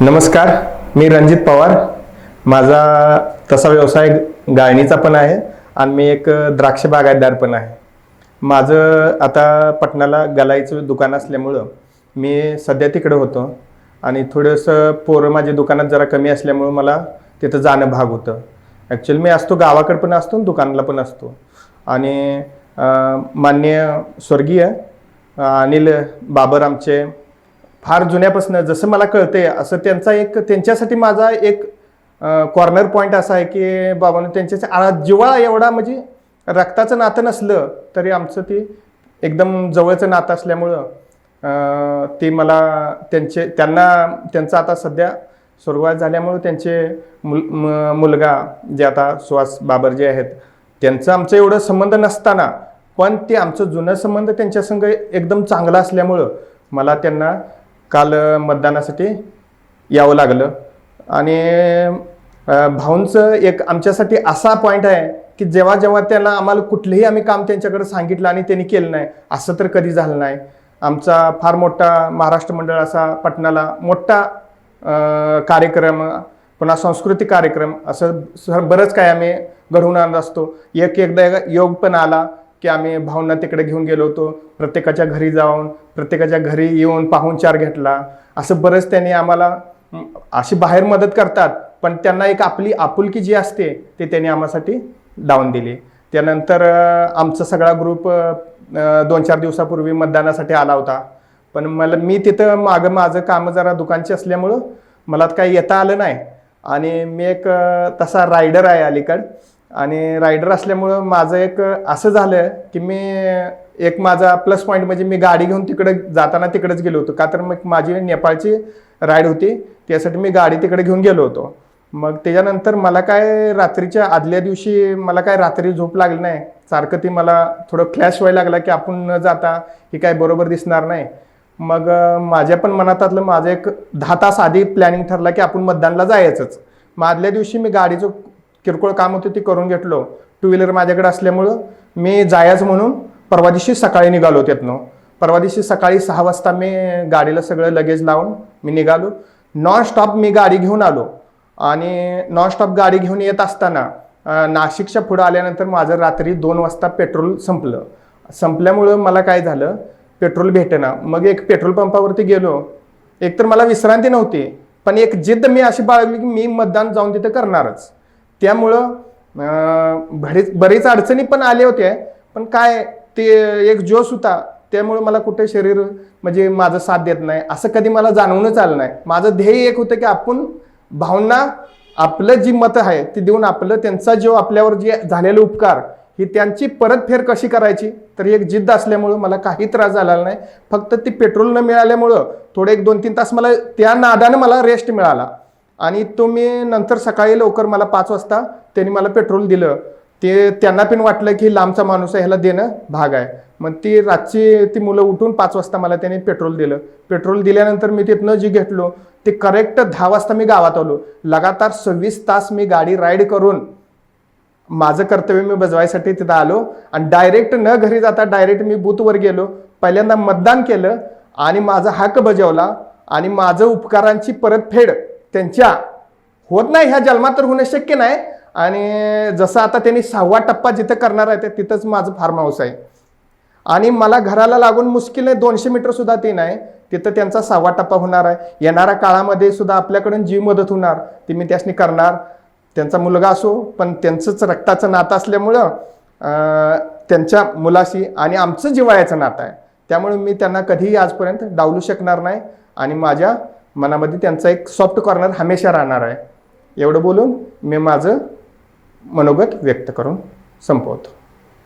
नमस्कार मी रणजित पवार. माझा तसा व्यवसाय गाळणीचा पण आहे आणि मी एक द्राक्ष बागायतदार पण आहे. माझं आता पटणाला गलाईचं दुकान असल्यामुळं मी सध्या तिकडे होतो आणि थोडंसं पोरं माझ्या दुकानात जरा कमी असल्यामुळं मला तिथं जाणं भाग होतं. ॲक्च्युली मी असतो गावाकडे पण असतो आणि दुकानाला पण असतो. आणि मान्य माननीय स्वर्गीय अनिल बाबर आमचे फार जुन्यापासून जसं मला कळतंय असं त्यांचा एक त्यांच्यासाठी माझा एक कॉर्नर पॉईंट असा आहे की बाबांनो त्यांच्या आळा जिव्हाळा एवढा म्हणजे रक्ताचं नातं नसलं तरी आमचं ते एकदम जवळचं नातं असल्यामुळं ते मला त्यांचे त्यांना त्यांचा आता सध्या सुरुवात झाल्यामुळं त्यांचे मुल म- मुलगा जे आता सुहास बाबर जे आहेत त्यांचं आमचं एवढं संबंध नसताना पण ते आमचं जुनं संबंध त्यांच्यासंग एकदम चांगला असल्यामुळं मला त्यांना काल मतदानासाठी यावं लागलं. आणि भाऊंचं एक आमच्यासाठी असा पॉईंट आहे की जेव्हा जेव्हा त्यांना आम्हाला कुठलंही आम्ही काम त्यांच्याकडे सांगितलं आणि त्यांनी केलं नाही असं तर कधी झालं नाही. आमचा फार मोठा महाराष्ट्र मंडळ असा पटणाला मोठा कार्यक्रम पुन्हा सांस्कृतिक कार्यक्रम असं बरंच काय आम्ही घडवून आणत असतो. एक एकदा योग पण आला की आम्ही भावना तिकडे घेऊन गेलो होतो. प्रत्येकाच्या घरी जाऊन प्रत्येकाच्या घरी येऊन पाहुणचार घेतला. असं बरंच त्यांनी आम्हाला अशी बाहेर मदत करतात. पण त्यांना एक आपली आपुलकी जी असते ते त्यांनी आम्हासाठी लावून दिली. त्यानंतर आमचा सगळा ग्रुप दोन चार दिवसापूर्वी मतदानासाठी आला होता. पण मला मी तिथं मागं माझं कामं जरा दुकानची असल्यामुळं मला काही येता आलं नाही. आणि मी एक तसा रायडर आहे अलीकड. आणि रायडर असल्यामुळं माझं एक असं झालं की मी एक माझा प्लस पॉईंट म्हणजे मी गाडी घेऊन तिकडे जाताना तिकडेच गेलो होतो. का तर मग माझी नेपाळची राईड होती. त्यासाठी मी गाडी तिकडे घेऊन गेलो होतो. मग त्याच्यानंतर मला काय रात्रीच्या आदल्या दिवशी मला काय रात्री झोप लागली नाही. सारखं ती मला थोडं फ्लॅश व्हायला लागला की आपण न जाता ही काय बरोबर दिसणार नाही. मग माझ्या पण मनातातलं माझं एक दहा तास आधी प्लॅनिंग ठरला की आपण मतदानला जायचंच. मग आदल्या दिवशी मी गाडीचं किरकोळ काम होतं ते करून घेतलो. टू व्हीलर माझ्याकडे असल्यामुळं मी जायचं म्हणून परवा दिवशी सकाळी निघालो त्यातनं. परवा दिवशी सकाळी सहा वाजता मी गाडीला सगळं लगेज लावून मी निघालो. नॉन स्टॉप मी गाडी घेऊन आलो. आणि नॉन स्टॉप गाडी घेऊन येत असताना नाशिकच्या पुढं आल्यानंतर माझं रात्री दोन वाजता पेट्रोल संपलं. संपल्यामुळं मला काय झालं? पेट्रोल भेटेना. मग एक पेट्रोल पंपावरती गेलो. एकतर मला विश्रांती नव्हती पण एक जिद्द मी अशी बाळगली की मी मतदान जाऊन तिथं करणारच. त्यामुळं बरेच बरेच अडचणी पण आल्या होत्या पण काय ते एक जोश होता त्यामुळे मला कुठे शरीर म्हणजे माझं साथ देत नाही. असं कधी मला जाणवूनच आलं नाही. माझं ध्येय एक होतं की आपण भावना आपलं जी मतं आहे ती देऊन आपलं त्यांचा जो आपल्यावर जे झालेले उपकार ही त्यांची परतफेर कशी करायची? तर एक जिद्द असल्यामुळं मला काही त्रास झालेला नाही. फक्त ती पेट्रोल न मिळाल्यामुळं थोडे एक दोन तीन तास मला त्या नादानं मला रेस्ट मिळाला. आणि तो मी नंतर सकाळी लवकर मला पाच वाजता त्यांनी मला पेट्रोल दिलं. ते त्यांना पण वाटलं की लांबचा माणूस आहे ह्याला देणं भाग आहे. मग ती रातची ती मुलं उठून पाच वाजता मला त्यांनी पेट्रोल दिलं. पेट्रोल दिल्यानंतर मी तिथनं जी घेतलो ते करेक्ट दहा वाजता मी गावात आलो. लगातार सव्वीस तास मी गाडी राईड करून माझं कर्तव्य मी बजवायसाठी तिथं आलो आणि डायरेक्ट न घरी जाता डायरेक्ट मी बूथवर गेलो. पहिल्यांदा मतदान केलं आणि माझा हक्क बजावला आणि माझं उपकारांची परतफेड त्यांच्या होत नाही ह्या जन्मात तर होणं शक्य नाही आणि जसं आता त्यांनी सहावा टप्पा जिथं करणार आहे ते तिथंच माझं फार्म हाऊस आहे. आणि मला घराला लागून मुश्किल दोनशे मीटर सुद्धा ते नाही. तिथं त्यांचा सहावा टप्पा होणार आहे. येणाऱ्या काळामध्ये सुद्धा आपल्याकडून जी मदत होणार. ती मी त्यासनी करणार. त्यांचा मुलगा असो पण त्यांचंच रक्ताचं नातं असल्यामुळं त्यांच्या मुलाशी आणि आमचं जिव्हाळ्याचं नातं आहे. त्यामुळे मी त्यांना कधीही आजपर्यंत डावलू शकणार नाही. आणि माझ्या मनामध्ये त्यांचा एक सॉफ्ट कॉर्नर हमेशा राहणार आहे. एवढं बोलून मी माझं मनोगत व्यक्त करून संपवतो.